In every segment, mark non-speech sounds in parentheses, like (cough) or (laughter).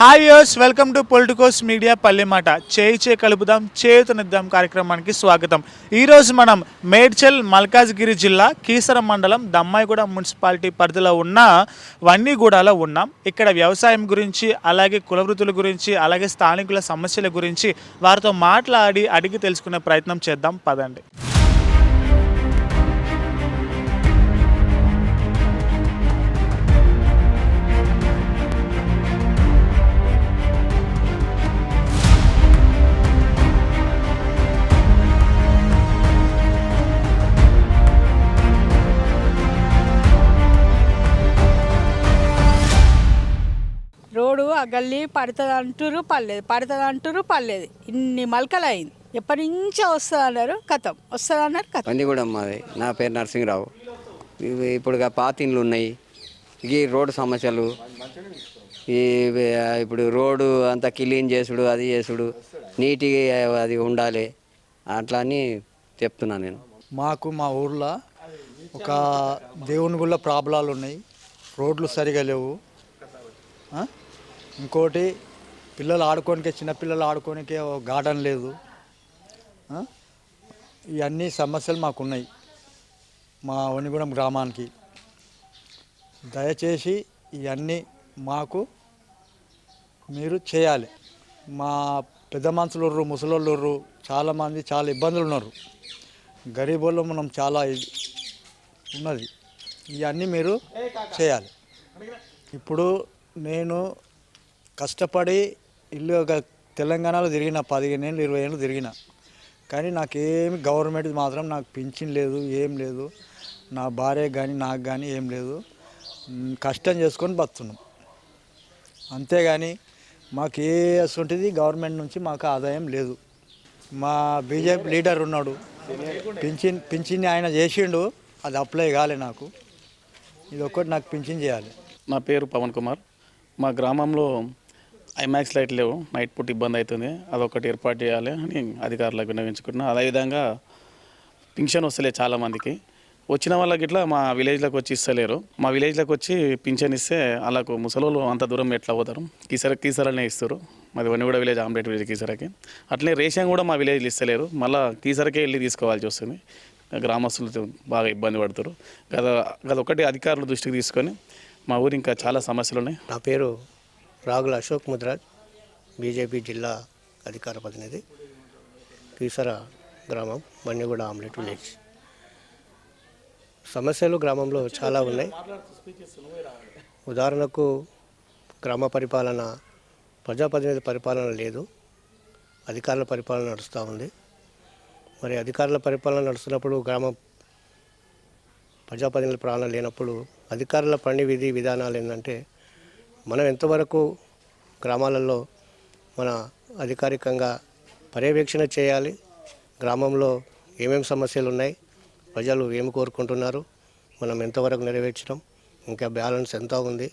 Hi యోస్ welcome to Politicos media పల్లెమాట చేయి చే కలుపుదాం చేయుతనిద్దాం కార్యక్రమానికి స్వాగతం. ఈరోజు మనం మేడ్చల్ మల్కాజ్గిరి జిల్లా కీసర మండలం దమ్మాయిగూడ మున్సిపాలిటీ పరిధిలో ఉన్న వన్నీగూడలో ఉన్నాం. ఇక్కడ వ్యవసాయం గురించి అలాగే కులవృత్తుల గురించి అలాగే స్థానికుల సమస్యల గురించి వారితో మాట్లాడి అడిగి తెలుసుకునే ప్రయత్నం చేద్దాం. పదండి. గల్లీ పడుతుంది అంటురు పర్లేదు పడుతుంది అంటురు పర్లేదు ఇన్ని మలకలు అయింది ఎప్పటి నుంచో వస్తుంది అన్నారు కథం. వస్తుంది అన్నారు కథం. పందిగూడెం మాది. నా పేరు నరసింహరావు. ఇవి ఇప్పుడు ఇక పాత ఇండ్లు ఉన్నాయి. ఈ రోడ్డు సమస్యలు ఈ ఇప్పుడు రోడ్డు అంతా క్లీన్ చేసుడు అది చేసుడు నీట్గా అది ఉండాలి. అట్లా అని చెప్తున్నాను నేను. మాకు మా ఊర్లో ఒక దేవుని గుళ్ళ ప్రాబ్లాలు ఉన్నాయి. రోడ్లు సరిగా లేవు. ఆ? ఇంకోటి పిల్లలు ఆడుకోనికే చిన్నపిల్లలు ఆడుకోనికే గార్డెన్ లేదు? ఇవన్నీ సమస్యలు మాకున్నాయి. మా వనిగూడెం గ్రామానికి. దయచేసి ఇవన్నీ మాకు మీరు చేయాలి. మా పెద్ద మనుషులు ఉర్రు ముసలోళ్ళు చాలామంది చాలా ఇబ్బందులు ఉన్నారు. గరీబోళ్ళు మనం చాలా ఇది ఉన్నది. ఇవన్నీ మీరు చేయాలి. ఇప్పుడు నేను కష్టపడి ఇల్లు ఒక తెలంగాణలో తిరిగిన పదిహేను ఏళ్ళు ఇరవై ఏళ్ళు తిరిగిన. కానీ నాకేమి గవర్నమెంట్ మాత్రం నాకు పింఛన్ లేదు ఏం లేదు. నా భార్య కానీ నాకు కానీ ఏం లేదు. కష్టం చేసుకొని బతున్నాం. అంతేగాని మాకు ఏ అసంటిది గవర్నమెంట్ నుంచి మాకు ఆదాయం లేదు. మా బీజేపీ లీడర్ ఉన్నాడు. పింఛన్ పింఛన్ ఆయన చేసిండు అది అప్లై కాలే నాకు. ఇది ఒక్కటి నాకు పింఛన్ చేయాలి. నా పేరు పవన్ కుమార్. మా గ్రామంలో ఐమాక్స్ లైట్ లేవు. నైట్ పూట ఇబ్బంది అవుతుంది అదొకటి ఏర్పాటు చేయాలి అని అధికారులకు విన్నవించుకుంటున్నా అదేవిధంగా పింఛన్ వస్తలే చాలామందికి. వచ్చిన వాళ్ళకి ఇట్లా మా విలేజ్లోకి వచ్చి ఇస్తలేరు. మా విలేజ్లోకి వచ్చి పింఛన్ ఇస్తే వాళ్ళకు ముసలోళ్ళు అంత దూరం ఎట్లా పోతారు? కీసర కీసరనే ఇస్తారు. మాది వనిగూడ కూడా విలేజ్ ఆమ్లెట్ విలేజ్ కీసరకి. అట్లే రేషన్ కూడా మా విలేజ్లో ఇస్తలేరు. మళ్ళీ కీసరకే వెళ్ళి తీసుకోవాల్సి వస్తుంది. గ్రామస్తులు బాగా ఇబ్బంది పడుతారు గత గత ఒకటి అధికారుల దృష్టికి తీసుకొని మా ఊరు ఇంకా చాలా సమస్యలు ఉన్నాయి నా పేరు రాగుల అశోక్ ముద్రాజ్ బీజేపీ జిల్లా అధికార ప్రతినిధి కీసర గ్రామం బండిగూడ ఆమ్లెట్ విలేజ్. సమస్యలు గ్రామంలో చాలా ఉన్నాయి. ఉదాహరణకు గ్రామ పరిపాలన ప్రజాప్రతినిధి పరిపాలన లేదు. అధికారుల పరిపాలన నడుస్తూ ఉంది. మరి అధికారుల పరిపాలన నడుస్తున్నప్పుడు గ్రామ ప్రజాప్రతినిధుల పాలన లేనప్పుడు అధికారుల పని విధి విధానాలు ఏంటంటే మనం ఎంతవరకు గ్రామాలలో మన అధికారికంగా పర్యవేక్షణ చేయాలి గ్రామంలో ఏమేమి సమస్యలు ఉన్నాయి ప్రజలు ఏమి కోరుకుంటున్నారు మనం ఎంతవరకు నెరవేర్చడం ఇంకా బ్యాలెన్స్ ఎంత ఉంది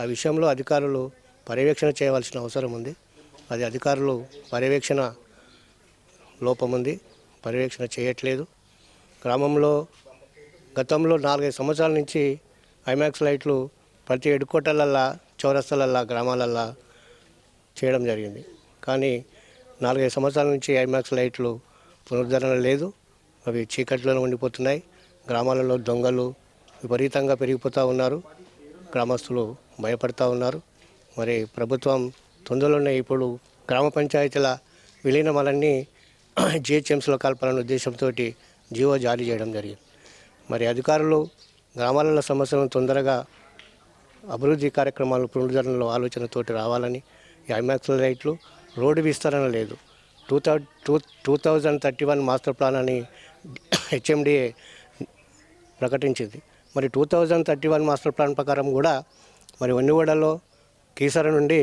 ఆ విషయంలో అధికారులు పర్యవేక్షణ చేయవలసిన అవసరం ఉంది. అది అధికారులు పర్యవేక్షణ లోపం ఉంది పర్యవేక్షణ చేయట్లేదు. గ్రామంలో గతంలో నాలుగైదు సంవత్సరాల నుంచి ఐమాక్స్ లైట్లు ప్రతి ఎడుకోటలల్లా చౌరస్తలల్లా గ్రామాలల్లా చేయడం జరిగింది. కానీ నాలుగైదు సంవత్సరాల నుంచి ఐమాక్స్ లైట్లు పునరుద్ధరణ లేదు. అవి చీకట్లోనే ఉండిపోతున్నాయి. గ్రామాలలో దొంగలు విపరీతంగా పెరిగిపోతూ ఉన్నారు. గ్రామస్తులు భయపడతా ఉన్నారు. మరి ప్రభుత్వం తొందరలోనే ఇప్పుడు గ్రామ పంచాయతీల విలీనమాలన్నీ (clears throat) జిహెచ్ఎంసీలో కలపాలనే ఉద్దేశంతో జీవో జారీ చేయడం జరిగింది. మరి అధికారులు గ్రామాలలో సమస్యలను తొందరగా అభివృద్ధి కార్యక్రమాలు పునరుద్ధరణలో ఆలోచనతోటి రావాలని ఐమాక్స్ రైట్లు రోడ్డు విస్తరణ లేదు. Two thou two two thousand thirty one master plan అని హెచ్ఎండిఏ ప్రకటించింది. మరి two thousand thirty one master plan ప్రకారం కూడా మరి వన్నిగూడలో కీసర నుండి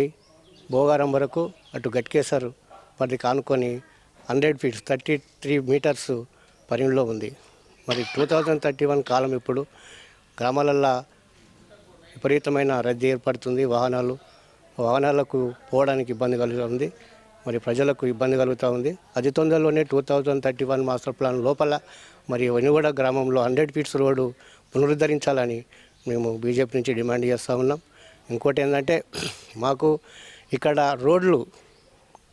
భోగారం వరకు అటు గట్కేసర్ పరిధికి ఆనుకొని hundred feets thirty three metres పరిధిలో ఉంది. మరి టూ థౌజండ్ థర్టీ వన్ కాలం ఇప్పుడు గ్రామాలల్లో విపరీతమైన రద్దీ ఏర్పడుతుంది. వాహనాలు వాహనాలకు పోవడానికి ఇబ్బంది కలుగుతుంది మరి ప్రజలకు ఇబ్బంది కలుగుతూ ఉంది. అతి తొందరలోనే two thousand thirty one master plan లోపల మరి వనిగూడ గ్రామంలో హండ్రెడ్ ఫీట్స్ రోడ్డు పునరుద్ధరించాలని మేము బీజేపీ నుంచి డిమాండ్ చేస్తూ ఉన్నాం. ఇంకోటి ఏంటంటే మాకు ఇక్కడ రోడ్లు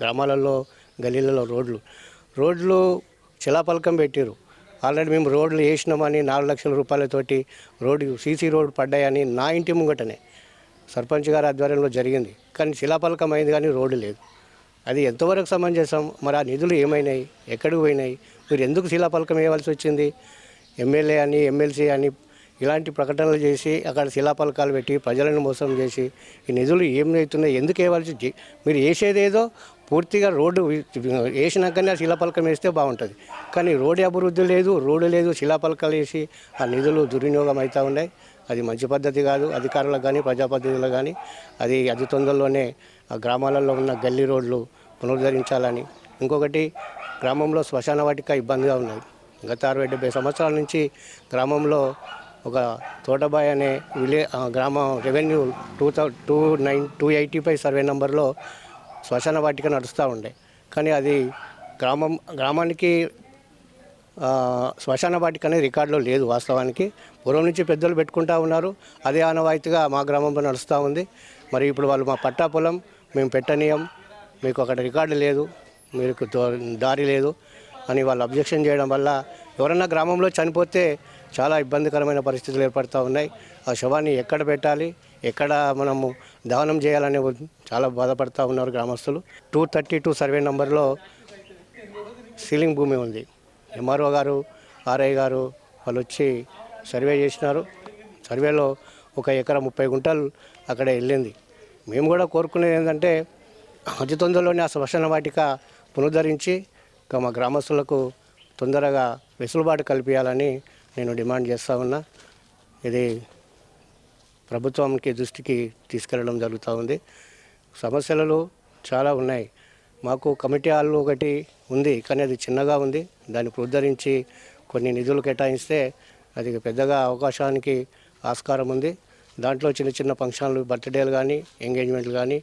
గ్రామాలలో గలీలలో రోడ్లు రోడ్లు శిలాపలకం పెట్టారు ఆల్రెడీ మేము రోడ్లు వేసినామని నాలుగు లక్షల రూపాయలతోటి రోడ్డు సీసీ రోడ్డు పడ్డాయని నా ఇంటి ముంగటనే సర్పంచ్ గారి ఆధ్వర్యంలో జరిగింది. కానీ శిలాపలకం అయింది కానీ రోడ్డు లేదు. అది ఎంతవరకు సమంజసం? మరి ఆ నిధులు ఏమైనాయి? ఎక్కడికి పోయినాయి? మీరు ఎందుకు శిలాపలకం వేయవలసి వచ్చింది? ఎమ్మెల్యే అని ఎమ్మెల్సీ అని ఇలాంటి ప్రకటనలు చేసి అక్కడ శిలాపలకాలు పెట్టి ప్రజలను మోసం చేసి ఈ నిధులు ఏమవుతున్నాయి ఎందుకు వేయవలసి మీరు వేసేదేదో పూర్తిగా రోడ్డు వేసినాకనే ఆ శిలాపలకం వేస్తే బాగుంటుంది. కానీ రోడ్డు అభివృద్ధి లేదు రోడ్డు లేదు శిలాపలకాలు వేసి ఆ నిధులు దుర్వినియోగం అవుతూ ఉన్నాయి. అది మంచి పద్ధతి కాదు. అధికారులకు కానీ ప్రజాప్రతినిధులకు కానీ అది అతి తొందరలోనే ఆ గ్రామాలలో ఉన్న గల్లీ రోడ్లు పునరుద్ధరించాలని. ఇంకొకటి గ్రామంలో శ్మశాన వాటిక ఇబ్బందిగా ఉన్నది. గత అరవై డెబ్బై సంవత్సరాల నుంచి గ్రామంలో ఒక తోటబాయ్ అనే విలే గ్రామం గ్రామ revenue two thou two nine two eighty five survey నెంబర్లో శ్మశాన వాటిక నడుస్తూ ఉండే. కానీ అది గ్రామం గ్రామానికి శ్మశాన వాటిక అనేది రికార్డులో లేదు వాస్తవానికి. పూర్వం నుంచి పెద్దలు పెట్టుకుంటా ఉన్నారు. అదే ఆనవాయితీగా మా గ్రామంలో నడుస్తూ ఉంది. మరి ఇప్పుడు వాళ్ళు మా పట్టా పొలం మేము పెట్టనీయం మీకు అక్కడ రికార్డు లేదు మీకు దో- దారి లేదు అని వాళ్ళు అబ్జెక్షన్ చేయడం వల్ల ఎవరన్నా గ్రామంలో చనిపోతే చాలా ఇబ్బందికరమైన పరిస్థితులు ఏర్పడుతూ ఉన్నాయి. ఆ శవాన్ని ఎక్కడ పెట్టాలి? ఎక్కడ మనము దహనం చేయాలని చాలా బాధపడుతూ ఉన్నారు గ్రామస్తులు. టూ థర్టీ టూ సర్వే నంబర్లో సీలింగ్ భూమి ఉంది. ఎంఆర్ఓ గారు ఆర్ఐ గారు వాళ్ళు వచ్చి సర్వే చేసినారు. సర్వేలో ఒక ఎకరా ముప్పై గుంటలు అక్కడ వెళ్ళింది. మేము కూడా కోరుకునేది ఏంటంటే అతి తొందరలోనే ఆ శ్మశాన వాటిక పునరుద్ధరించి తమ మా గ్రామస్తులకు తొందరగా వెసులుబాటు కల్పించాలని నేను డిమాండ్ చేస్తూ ఉన్నా. ఇది ప్రభుత్వంకి దృష్టికి తీసుకెళ్ళడం జరుగుతూ ఉంది. సమస్యలు చాలా ఉన్నాయి. మాకు కమిటీ హాల్లో ఒకటి ఉంది కానీ అది చిన్నగా ఉంది. దాన్ని ఉద్ధరించి కొన్ని నిధులు కేటాయిస్తే అది పెద్దగా అవకాశానికి ఆస్కారం ఉంది. దాంట్లో చిన్న చిన్న ఫంక్షన్లు బర్త్డేలు కానీ ఎంగేజ్మెంట్లు కానీ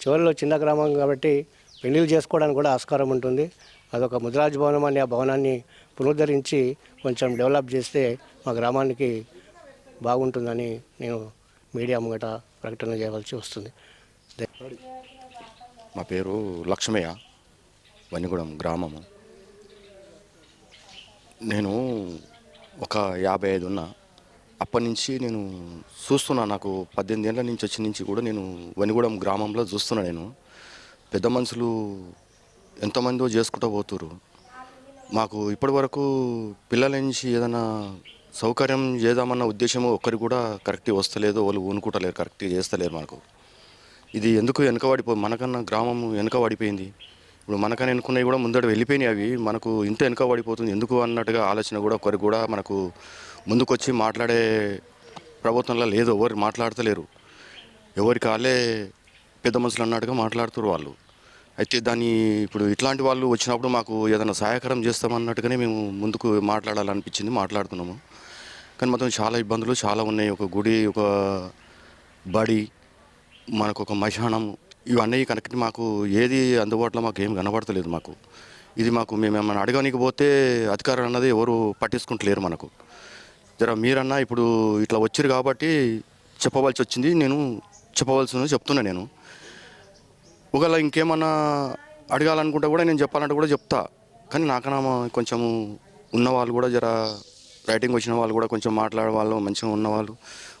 చివరిలో చిన్న గ్రామం కాబట్టి పెళ్ళిళ్ళు చేసుకోవడానికి కూడా ఆస్కారం ఉంటుంది. అదొక ముద్రాజ్ భవనం అనే ఆ భవనాన్ని పునరుద్ధరించి కొంచెం డెవలప్ చేస్తే మా గ్రామానికి బాగుంటుందని నేను మీడియా ముంగట ప్రకటన చేయవలసి వస్తుంది. మా పేరు లక్ష్మయ్య వనిగూడెం గ్రామము. నేను ఒక యాభై ఐదు ఉన్నా. అప్పటి నుంచి నేను చూస్తున్నా నాకు పద్దెనిమిది ఏళ్ళ నుంచి వచ్చి నుంచి కూడా నేను వనిగూడెం గ్రామంలో చూస్తున్నా నేను. పెద్ద మనుషులు ఎంతమందో చేసుకుంటూ పోతురు మాకు ఇప్పటి వరకు పిల్లల నుంచి ఏదైనా సౌకర్యం చేద్దామన్న ఉద్దేశము ఒక్కరికి కూడా కరెక్ట్గా వస్తలేదు వాళ్ళు ఊనుకుంటలేరు కరెక్ట్గా చేస్తలేరు మనకు ఇది ఎందుకు వెనకబడిపో మనకన్నా గ్రామం వెనకబడిపోయింది. ఇప్పుడు మనకన్నా ఎన్నుకున్నవి కూడా ముందడు వెళ్ళిపోయినాయి అవి. మనకు ఇంత వెనకబడిపోతుంది ఎందుకు అన్నట్టుగా ఆలోచన కూడా ఒకరికి కూడా మనకు ముందుకొచ్చి మాట్లాడే ప్రభుత్వంలో లేదు. ఎవరు మాట్లాడతలేరు. ఎవరికి వాళ్ళే పెద్ద మనుషులు అన్నట్టుగా మాట్లాడుతున్నారు వాళ్ళు. అయితే దాన్ని ఇప్పుడు ఇట్లాంటి వాళ్ళు వచ్చినప్పుడు మాకు ఏదైనా సహాయకరం చేస్తామన్నట్టుగానే మేము ముందుకు మాట్లాడాలనిపించింది మాట్లాడుతున్నాము. కానీ మొత్తం చాలా ఇబ్బందులు చాలా ఉన్నాయి. ఒక గుడి ఒక బడి మనకు ఒక మశానం ఇవన్నీ కనుక మాకు ఏది అందుబాటులో మాకు ఏం కనబడతలేదు మాకు. ఇది మాకు మేము ఏమైనా అడగడానికి పోతే అధికారులు అన్నది ఎవరు పట్టించుకుంటలేరు మనకు. జర మీరన్నా ఇప్పుడు ఇట్లా వచ్చారు కాబట్టి చెప్పవలసి వచ్చింది. నేను చెప్పవలసింది చెప్తున్నా నేను. ఒకవేళ ఇంకేమన్నా అడగాలనుకుంటే కూడా నేను చెప్పాలంటే కూడా చెప్తా. కానీ నాకన్నా కొంచెము ఉన్న వాళ్ళు కూడా జర రైటింగ్ వచ్చిన వాళ్ళు కూడా కొంచెం మాట్లాడే వాళ్ళు మంచిగా ఉన్నవాళ్ళు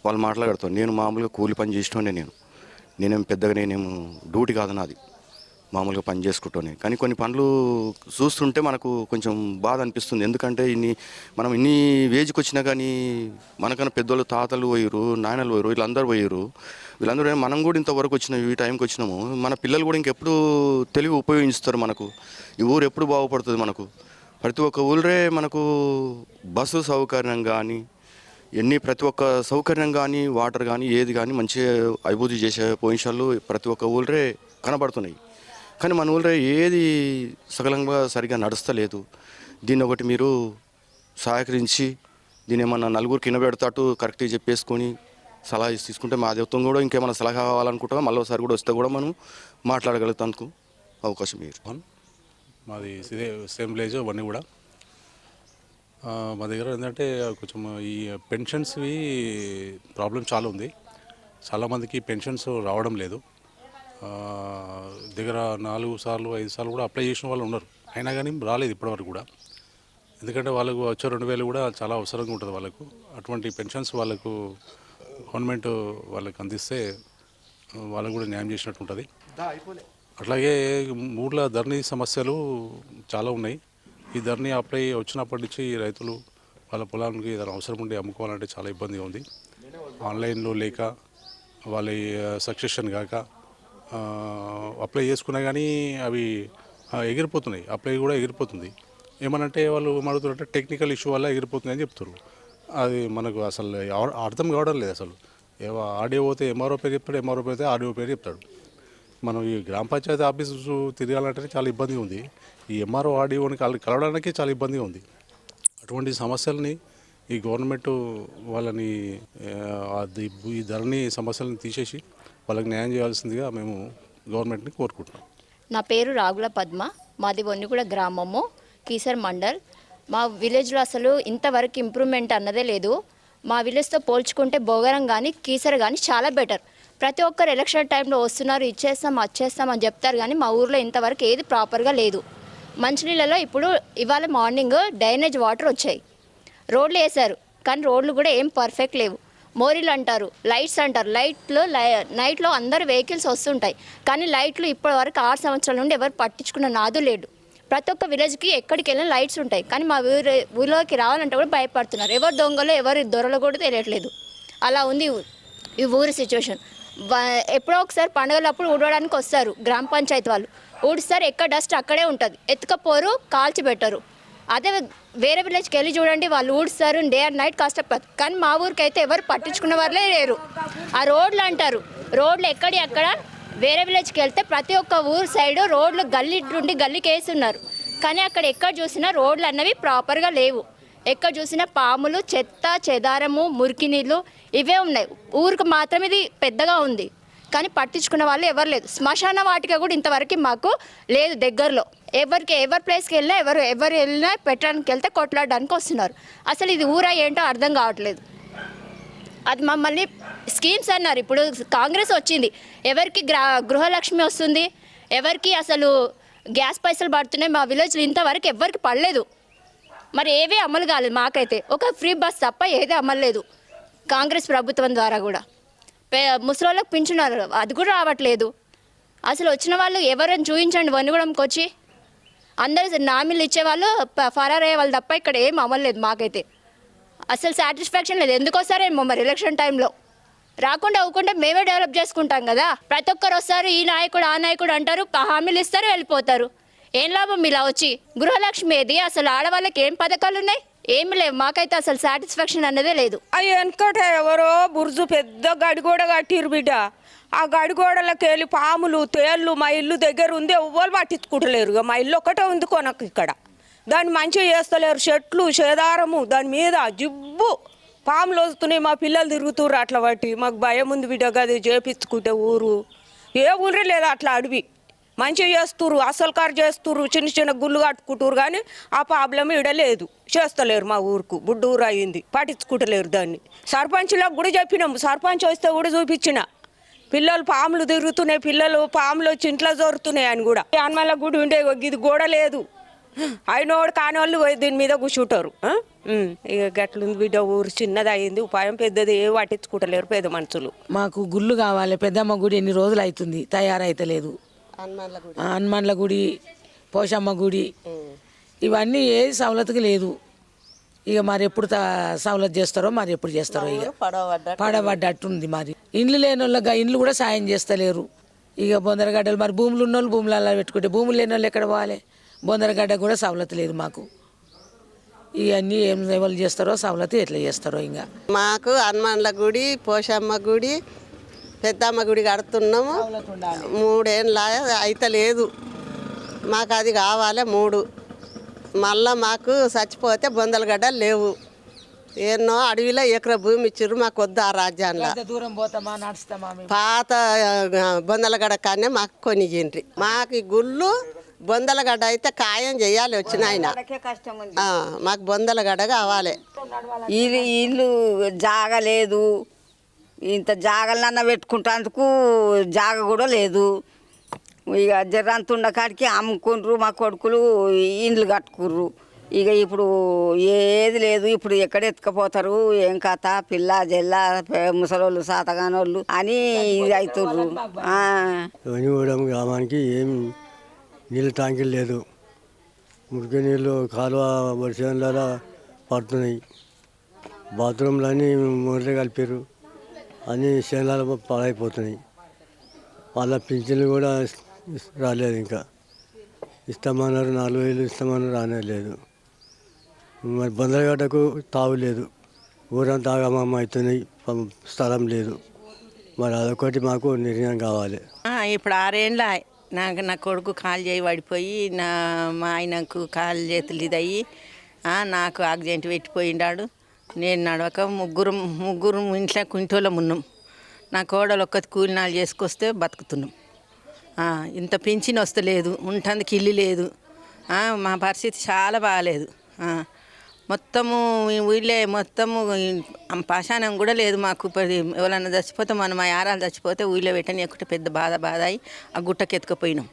వాళ్ళు మాట్లాడతారు. నేను మామూలుగా కూలి పని చేసినోనే నేను. నేనేం పెద్దగా నేనేం డ్యూటీ కాదు నాది. మామూలుగా పని చేసుకుంటూనే. కానీ కొన్ని పనులు చూస్తుంటే మనకు కొంచెం బాధ అనిపిస్తుంది. ఎందుకంటే ఇన్ని మనం ఇన్ని వేజ్కి వచ్చినా కానీ మనకన్నా పెద్దోళ్ళు తాతలు పోయారు నాయనలు పోయారు వీళ్ళందరూ పోయారు వీళ్ళందరూ మనం కూడా ఇంతవరకు వచ్చినాం ఈ టైంకి వచ్చినాము. మన పిల్లలు కూడా ఇంకెప్పుడు తెలివి ఉపయోగిస్తారు మనకు. ఈ ఊరు ఎప్పుడు బాగుపడుతుంది మనకు. ప్రతి ఒక్క ఊళ్ళే మనకు బస్సు సౌకర్యం కానీ ఎన్ని ప్రతి ఒక్క సౌకర్యం కానీ వాటర్ కానీ ఏది కానీ మంచిగా అభివృద్ధి చేసే పొజిషన్లు ప్రతి ఒక్క ఊళ్ళే కనబడుతున్నాయి. కానీ మన ఊళ్ళో ఏది సకలంగా సరిగా నడుస్తలేదు. దీన్ని ఒకటి మీరు సహకరించి దీన్ని ఏమన్నా నలుగురు ఇనబెడతాటు కరెక్ట్గా చెప్పేసుకొని సలహా తీసుకుంటే మా దేవతం కూడా ఇంకేమైనా సలహా కావాలనుకుంటా మళ్ళీ ఒకసారి కూడా వస్తే కూడా మనం మాట్లాడగలుగుతాను అవకాశం మీరు. మాది ఇదే సేమ్ విలేజ్ అవన్నీ కూడా. మా దగ్గర ఏంటంటే కొంచెం ఈ పెన్షన్స్వి ప్రాబ్లం చాలా ఉంది. చాలామందికి పెన్షన్స్ రావడం లేదు. దగ్గర నాలుగు సార్లు ఐదు సార్లు కూడా అప్లై చేసిన వాళ్ళు ఉన్నారు. అయినా కానీ రాలేదు ఇప్పటివరకు కూడా. ఎందుకంటే వాళ్ళకు వచ్చే రెండు వేలు కూడా చాలా అవసరంగా ఉంటుంది వాళ్ళకు. అటువంటి పెన్షన్స్ వాళ్ళకు గవర్నమెంట్ వాళ్ళకి అందిస్తే వాళ్ళకు కూడా న్యాయం చేసినట్టు ఉంటుంది. అట్లాగే ఊర్లో ధరణి సమస్యలు చాలా ఉన్నాయి. ఈ ధరణి అప్లై వచ్చినప్పటి నుంచి రైతులు వాళ్ళ పొలానికి ఏదైనా అవసరం ఉండి అమ్ముకోవాలంటే చాలా ఇబ్బందిగా ఉంది. ఆన్లైన్లో లేక వాళ్ళ సక్సెషన్ కాక అప్లై చేసుకున్నా కానీ అవి ఎగిరిపోతున్నాయి. అప్లై కూడా ఎగిరిపోతుంది. ఏమనంటే వాళ్ళు ఏమడుగుతారంటే టెక్నికల్ ఇష్యూ వల్ల ఎగిరిపోతుంది అని చెప్తున్నారు అది మనకు అసలు అర్థం కావడం లేదు అసలు. ఏవో ఆడియో పోతే ఎంఆర్ఓ పేరు చెప్తాడు ఎంఆర్ఓ పోతే ఆడియో పేరు చెప్తాడు. మనం ఈ గ్రామ పంచాయతీ ఆఫీసు తిరగాలంటే చాలా ఇబ్బందిగా ఉంది. ఈ ఎంఆర్ఓ ఆడియోని కల కలవడానికి చాలా ఇబ్బందిగా ఉంది. అటువంటి సమస్యల్ని ఈ గవర్నమెంట్ వాళ్ళని ఈ ధరని సమస్యలను తీసేసి వాళ్ళకి న్యాయం చేయాల్సిందిగా మేము గవర్నమెంట్ని కోరుకుంటున్నాం. నా పేరు రాగుల పద్మ మాది వన్నిగూడ గ్రామము కీసర్ మండల్. మా విలేజ్లో అసలు ఇంతవరకు ఇంప్రూవ్మెంట్ అన్నదే లేదు. మా విలేజ్తో పోల్చుకుంటే భోగరం కానీ కీసర్ కానీ చాలా బెటర్. ప్రతి ఒక్కరు ఎలక్షన్ టైంలో వస్తున్నారు ఇచ్చేస్తాం వచ్చేస్తాం అని చెప్తారు కానీ మా ఊర్లో ఇంతవరకు ఏది ప్రాపర్గా లేదు. మంచినీళ్ళలో ఇప్పుడు ఇవాళ మార్నింగ్ డ్రైనేజ్ వాటర్ వచ్చాయి. రోడ్లు వేశారు కానీ రోడ్లు కూడా ఏం పర్ఫెక్ట్ లేవు. మోరీలు అంటారు లైట్స్ అంటారు. లైట్లు లై- నైట్లో అందరు వెహికల్స్ వస్తుంటాయి. కానీ లైట్లు ఇప్పటి వరకు ఆరు సంవత్సరాల నుండి ఎవరు పట్టించుకున్న నాదు లేడు. ప్రతి ఒక్క విలేజ్కి ఎక్కడికి వెళ్ళిన లైట్స్ ఉంటాయి. కానీ మా ఊరు ఊళ్ళోకి రావాలంటే కూడా భయపడుతున్నారు. ఎవరు దొంగలు ఎవరు దొరలు కూడా తెలియట్లేదు. అలా ఉంది ఈ ఊరి సిచ్యువేషన్. ఎప్పుడో ఒకసారి పండుగలప్పుడు ఊడడానికి వస్తారు గ్రామ పంచాయతీ వాళ్ళు. ఊడిస్తారు ఎక్కడ డస్ట్ అక్కడే ఉంటుంది. ఎత్తుకపోరు కాల్చి పెట్టరు అదే వేరే విలేజ్కి వెళ్ళి చూడండి వాళ్ళు ఊడుస్తారు డే అండ్ నైట్ కష్టపడతారు కానీ మా ఊరికి అయితే ఎవరు పట్టించుకున్న వాళ్ళే లేరు. ఆ రోడ్లు అంటారు. రోడ్లు ఎక్కడి అక్కడ? వేరే విలేజ్కి వెళ్తే ప్రతి ఒక్క ఊరు సైడ్ రోడ్లు గల్లీ నుండి గల్లీకి వేస్తున్నారు ఉన్నారు కానీ అక్కడ ఎక్కడ చూసినా రోడ్లు అన్నవి ప్రాపర్గా లేవు. ఎక్కడ చూసినా పాములు చెత్త చెదారము మురికి నీళ్ళు ఇవే ఉన్నాయి. ఊరికి మాత్రం ఇది పెద్దగా ఉంది. కానీ పట్టించుకున్న వాళ్ళు ఎవరు లేదు శ్మశాన వాటిక కూడా ఇంతవరకు మాకు లేదు దగ్గరలో. ఎవరికి ఎవరి ప్లేస్కి వెళ్ళినా ఎవరు ఎవరు వెళ్ళినా పెట్టడానికి వెళ్తే కొట్లాడడానికి వస్తున్నారు. అసలు ఇది ఊరా ఏంటో అర్థం కావట్లేదు. అది మమ్మల్ని స్కీమ్స్ అన్నారు. ఇప్పుడు కాంగ్రెస్ వచ్చింది. ఎవరికి గ్రా గృహలక్ష్మి వస్తుంది? ఎవరికి అసలు గ్యాస్ పైసలు పడుతున్నాయి? మా విలేజ్లో ఇంతవరకు ఎవరికి పడలేదు. మరి ఏవీ అమలు కాలేదు మాకైతే. ఒక ఫ్రీ బస్ తప్ప ఏది అమలలేదు కాంగ్రెస్ ప్రభుత్వం ద్వారా కూడా. ముసలి ముసలోళ్ళకి పింఛన్నారు అది కూడా రావట్లేదు. అసలు వచ్చిన వాళ్ళు ఎవరైనా చూపించండి వనుగుడంకి వచ్చి. అందరు నామీలు ఇచ్చేవాళ్ళు ప- ఫరారయ్యే వాళ్ళు తప్ప ఇక్కడ ఏం అవ్వలేదు మాకైతే. అసలు సాటిస్ఫాక్షన్ లేదు. ఎందుకు వస్తారేమో మరి ఎలక్షన్ టైంలో రాకుండా అవ్వకుండా మేమే డెవలప్ చేసుకుంటాం కదా. ప్రతి ఒక్కరు వస్తారు ఈ నాయకుడు ఆ నాయకుడు అంటారు హామీలు ఇస్తారు వెళ్ళిపోతారు. ఏం లాభం ఇలా వచ్చి? గృహలక్ష్మి ఏది అసలు ఆడవాళ్ళకి ఏం పథకాలు ఉన్నాయి? ఏమి లేవు. మాకైతే అసలు సాటిస్ఫాక్షన్ అన్నదే లేదు. అవి వెనకట ఎవరో బుర్జు పెద్ద కూడా కట్టిరు బిడ్డ. ఆ గడిగోడలకి వెళ్ళి పాములు తేళ్ళు మా ఇల్లు దగ్గర ఉంది ఎవ్వరు పట్టించుకుంటలేరు. ఇక మా ఇల్లు ఒకటే ఉంది కొనకు ఇక్కడ. దాన్ని మంచిగా చేస్తలేరు. చెట్లు చేదారము దాని మీద జిబ్బు పాములు వస్తున్నాయి. మా పిల్లలు తిరుగుతుర్రు అట్లా బట్టి మాకు భయం ఉంది బిడ్డ గది చేపించుకుంటే ఊరు. ఏ ఊరే లేదు అట్లా అడవి. మంచిగా చేస్తుర్రు అసలు కారు చేస్తుర్రు చిన్న చిన్న గుళ్ళు కట్టుకుంటారు కానీ ఆ ప్రాబ్లం ఇడలేదు చేస్తలేరు మా ఊరుకు. బుడ్డూరు అయింది. పట్టించుకుంటలేరు దాన్ని. సర్పంచ్లకు కూడా చెప్పినాము. సర్పంచ్ వస్తే కూడా చూపించినా. పిల్లలు పాములు తిరుగుతున్నాయి పిల్లలు పాములు వచ్చి ఇంట్లో జోరుతున్నాయి అని కూడా. హనుమాన్ల గుడి ఉండే ఇది గోడ లేదు. అయినోడు కాని వాళ్ళు దీని మీద కూర్చుంటారు. ఇక గట్లుంది బిడ్డ ఊరు చిన్నది అయింది ఉపాయం పెద్దది ఏ పట్టించుకుంటలేరు పెద్ద మనుషులు. మాకు గుళ్ళు కావాలి పెద్దమ్మ గుడి ఎన్ని రోజులు అవుతుంది? తయారైతలేదు. హనుమాన్ల గుడి. పోషమ్మ గుడి ఇవన్నీ ఏది సవలతుకి లేదు. ఇక మరి ఎప్పుడు సవలతు చేస్తారో మరి ఎప్పుడు చేస్తారో ఇక. పడబడ్డట్టుంది మరి. ఇండ్లు లేని వాళ్ళకి ఇండ్లు కూడా సాయం చేస్తలేరు. ఇక బొందరగడ్డలు మరి భూములు ఉన్న వాళ్ళు భూములు అలా పెట్టుకుంటే భూములు లేని వాళ్ళు ఎక్కడ పోవాలి? బొందరగడ్డ కూడా సవలతు లేదు మాకు. ఇవన్నీ ఏం ఎవరు చేస్తారో సవలతు ఎట్లా చేస్తారో ఇంకా. మాకు హనుమాన్ల గుడి పోషమ్మ గుడి పెద్దమ్మ గుడి కడుతున్నాము. మూడేళ్ళ అయితే లేదు మాకు అది కావాలి మూడు. మళ్ళా మాకు చచ్చిపోతే బొందలగడ్డలు లేవు. ఎన్నో అడవిలో ఎకర భూమి ఇచ్చారు మాకు వద్దు ఆ రాజ్యాల్లో ఎంత దూరం పోతామా నడుస్తామా పాత బొందలగడ్డ కానీ మాకు కొనిగిండ్రి. మాకు ఈ గుళ్ళు బొందలగడ్డ అయితే ఖాయం చేయాలి వచ్చిన ఆయన. మాకు బొందలగడ్డ కావాలి. ఇల్లు ఇల్లు జాగలేదు. ఇంత జాగలన్న పెట్టుకుంటేందుకు జాగ కూడా లేదు. ఇక జర్రంతుండ ఉన్న కాడికి అమ్ముకుండ్రు మా కొడుకులు ఇండ్లు కట్టుకుర్రు. ఇక ఇప్పుడు ఏది లేదు ఇప్పుడు ఎక్కడ ఎత్తుకపోతారు? ఏం కథ? పిల్ల జెల్ల ముసలోళ్ళు సాతగానోళ్ళు అని ఇది అవుతుర్రు ఆ. వనిగూడెం గ్రామానికి ఏం నీళ్ళ ట్యాంకులు లేదు. మురికి నీళ్ళు కాలువ వర్షాల పడుతున్నాయి. బాత్రూంలన్నీ మురళి కలిపారు. అన్నీ శనాలు పాడైపోతున్నాయి. వాళ్ళ పింఛన్లు కూడా రాలేదు ఇంకా. ఇస్తామన్నారు నాలుగు వేలు ఇస్తామన్నారు రానే లేదు. మరి బందరగడ్డకు తావు లేదు. ఊరంతా ఆగమమ్మ అవుతున్నాయి స్థలం లేదు. మరి అదొకటి మాకు నిర్ణయం కావాలి. ఇప్పుడు ఆరేళ్ళ నాకు నా కొడుకు కాలు చేయి పడిపోయి నా మా ఆయనకు కాలు చేతులు ఇదయ్యి నాకు ఆక్సిడెంట్ పెట్టిపోయిండాడు. నేను నడవక ముగ్గురు ముగ్గురు ఇంట్లో కుంటోళ్ళం ఉన్నాం. నా కోడలు ఒక్కటి కూలినాలు చేసుకొస్తే బతుకుతున్నాం. ఇంత పెంచిన వస్తలేదు ఉండటానికి ఇల్లు లేదు. మా పరిస్థితి చాలా బాగాలేదు మొత్తము ఈ ఊళ్ళే మొత్తము ఈ పాషాణం కూడా లేదు మాకు. ఎవరైనా ఎవరన్నా చచ్చిపోతే మనం మా యారాలు చచ్చిపోతే ఊళ్ళో పెట్టని పెట్టనీయకుంటే పెద్ద బాధ బాధ అయి ఆ గుట్టకి ఎత్తుకుపోయినాం.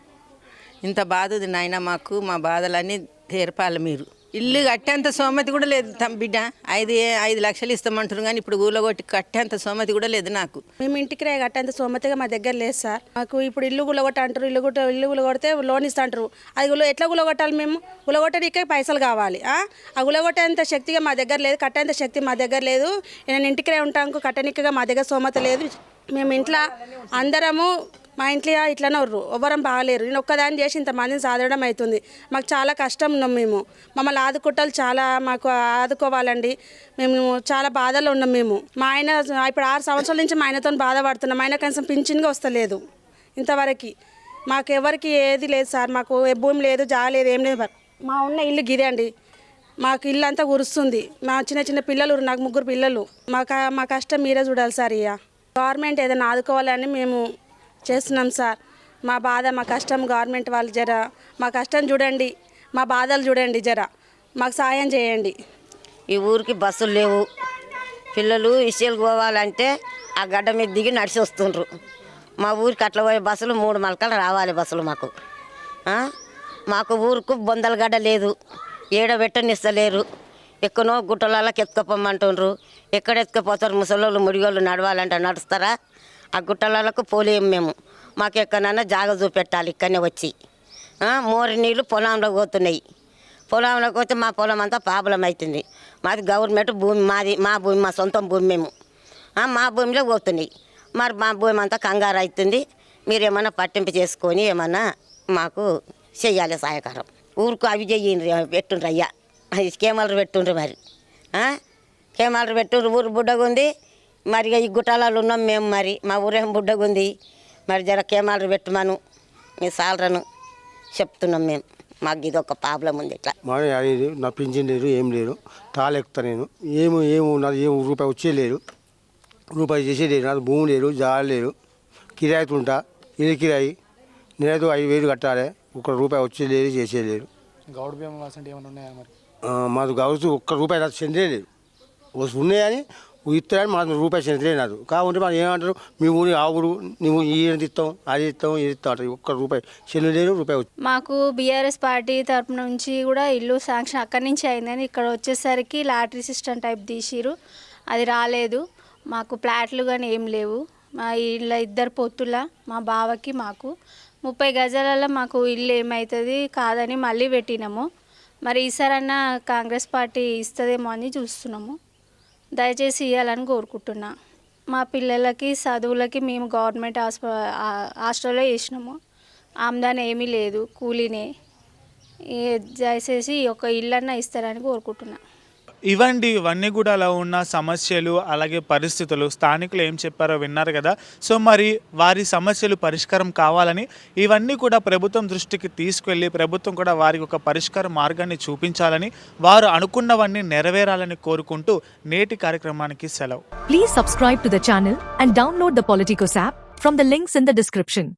ఇంత బాధ ఉంది నాయన మాకు మా బాధలన్నీ తీర్పాలి మీరు. ఇల్లు కట్టేంత సోమతి కూడా లేదు తమ్ బిడ్డ. ఐదు ఐదు లక్షలు ఇస్తామంటారు కానీ ఇప్పుడు ఊళ్ళో కొట్టి కట్టేంత సోమతి కూడా లేదు నాకు. మేము ఇంటికి రే కట్టేంత సోమతిగా మా దగ్గర లేదు సార్. మాకు ఇప్పుడు ఇల్లు గులగొట్ట అంటారు ఇల్లు గుట్ట ఇల్లు గులగొడితే లోన్ ఇస్తా అంటారు అది గుల ఎట్లా గులగొట్టాలి మేము? గులగొట్టడానికే పైసలు కావాలి ఆ? ఆ గులగొట్టేంత శక్తిగా మా దగ్గర లేదు కట్టేంత శక్తి మా దగ్గర లేదు. నేను ఇంటికి ఉంటాను కట్టనికగా మా దగ్గర సోమత లేదు. మేము ఇంట్లో అందరము మా ఇంట్లో ఇట్లనే ఉర్రు. ఎవ్వరం బాగలేరు నేను ఒక్కదాన్ని చేసి ఇంతమందిని సాధడం అవుతుంది మాకు చాలా కష్టం ఉన్నాం మేము. మమ్మల్ని ఆదుకుంటాలు చాలా మాకు ఆదుకోవాలండి. మేము చాలా బాధలో ఉన్నాం మేము. మా ఆయన ఇప్పుడు ఆరు సంవత్సరాల నుంచి మా ఆయనతో బాధపడుతున్నాం. ఆయన కనీసం పింఛన్గా వస్తలేదు. ఇంతవరకు. మాకు ఎవరికి ఏది లేదు సార్. మాకు ఏ భూమి లేదు జా లేదు ఏం లేదు. మా ఉన్న ఇల్లు గిదే అండి. మాకు ఇల్లు అంతా ఉరుస్తుంది. మా చిన్న చిన్న పిల్లలు నాకు ముగ్గురు పిల్లలు. మా మా కష్టం మీరే చూడాలి సార్ ఇక గవర్నమెంట్ ఏదైనా ఆదుకోవాలని మేము చేస్తున్నాం సార్. మా బాధ మా కష్టం గవర్నమెంట్ వాళ్ళు జర మా కష్టం చూడండి మా బాధలు చూడండి జర. మాకు సాయం చేయండి. ఈ ఊరికి బస్సులు లేవు. పిల్లలు ఇసులు పోవాలంటే ఆ గడ్డ మీద దిగి నడిచి వస్తుండ్రు. మా ఊరికి అట్లా పోయే బస్సులు మూడు మలకలు రావాలి బస్సులు మాకు. మాకు ఊరుకు బొందల గడ్డ లేదు. ఏడబెట్టనిస్తలేరు ఎక్కనో గుట్టలకి ఎత్తుకపోమంటుండ్రు. ఎక్కడ ఎత్తుకపోతారు ముసలోళ్ళు ముడిగోళ్ళు నడవాలంటే నడుస్తారా? ఆ గుట్టలకు పోలేము మేము. మాకు ఎక్కడైనా జాగ చూపెట్టాలి ఇక్కడనే వచ్చి. మోరి నీళ్ళు పొలంలో పోతున్నాయి. పొలంలోకి పోతే మా పొలం అంతా ప్రాబ్లం అవుతుంది మాది గవర్నమెంట్ భూమి మాది మా భూమి మా సొంతం భూమి మేము. మా భూమిలో పోతున్నాయి. మరి మా భూమి అంతా కంగారు అవుతుంది. మీరు ఏమన్నా పట్టింపు చేసుకొని ఏమన్నా మాకు చెయ్యాలి సహాయకారం ఊరుకు అవి చెయ్యండి పెట్టుండ్రు అయ్యా అది కేమలరు పెట్టుండ్రు మరి. కేమలరు పెట్టుండ్రు ఊరు బుడ్డగా ఉంది మరి ఇక ఈ గుట్టాలలో ఉన్నాం మేము మరి. మా ఊరేం బుడ్డగా ఉంది మరి జర కేమలరు పెట్టమను మీ సాలరను చెప్తున్నాం మేము. మాకు ఇది ఒక ప్రాబ్లం ఉంది ఇట్లా. మా లేదు నా పింఛన్ లేదు ఏం లేదు. తాళెక్కుతా నేను. ఏమి ఏమి నాది ఏం రూపాయి వచ్చే లేదు. రూపాయి చేసే లేదు నాది భూమి లేదు జాలి లేదు. కిరాయి ఉంటా ఇది కిరాయి. నేనైతే ఐదు వేలు కట్టాలి ఒక రూపాయి వచ్చే లేదు చేసే లేదు. గౌడ్ భీమా వాసంటి ఏమైనా ఉన్నాయా మరి? మాది కావచ్చు ఒక్క రూపాయి నాకు చెందే లేదు. వస్తు ఉన్నాయని ఇస్తారని మాకు రూపాయి చెందలే నాకు. మనం ఏమంటారు? మీ ఊరి ఆ ఊరు నువ్వు ఈయన ఇస్తాం అది ఇస్తాం ఇది ఇస్తాం అంటారు. ఒక్క రూపాయి చెల్లలేదు రూపాయి మాకు బీఆర్ఎస్ పార్టీ తరపు నుంచి కూడా ఇల్లు శాంక్షన్ అక్కడి నుంచి అయిందని ఇక్కడ వచ్చేసరికి లాటరీ సిస్టమ్ టైప్ తీసిరు అది రాలేదు. మాకు ప్లాట్లు కానీ ఏం లేవు. మా ఇళ్ళ ఇద్దరు పొత్తుల మా బావకి మాకు. ముప్పై గజాలలో మాకు ఇల్లు ఏమవుతుంది కాదని మళ్ళీ పెట్టినాము. మరి ఈసారన్నా కాంగ్రెస్ పార్టీ ఇస్తుందేమో అని చూస్తున్నాము. దయచేసి ఇవ్వాలని కోరుకుంటున్నా. మా పిల్లలకి చదువులకి మేము గవర్నమెంట్ హాస్ప హాస్టల్లో వేసినాము ఆమ్దాని ఏమీ లేదు కూలీనే. దయచేసి ఒక ఇల్లన్నా ఇస్తారని కోరుకుంటున్నా. ఇవండి ఇవన్నీ కూడా అలా ఉన్న సమస్యలు అలాగే పరిస్థితులు. స్థానికులు ఏం చెప్పారో విన్నారు కదా. సో మరి వారి సమస్యలు పరిష్కారం కావాలని ఇవన్నీ కూడా ప్రభుత్వం దృష్టికి తీసుకెళ్ళి ప్రభుత్వం కూడా వారికి ఒక పరిష్కార మార్గాన్ని చూపించాలని వారు అనుకున్నవన్నీ నెరవేరాలని కోరుకుంటూ నేటి కార్యక్రమానికి సెలవు. Please subscribe to the channel and download the Politicos app from the links in the description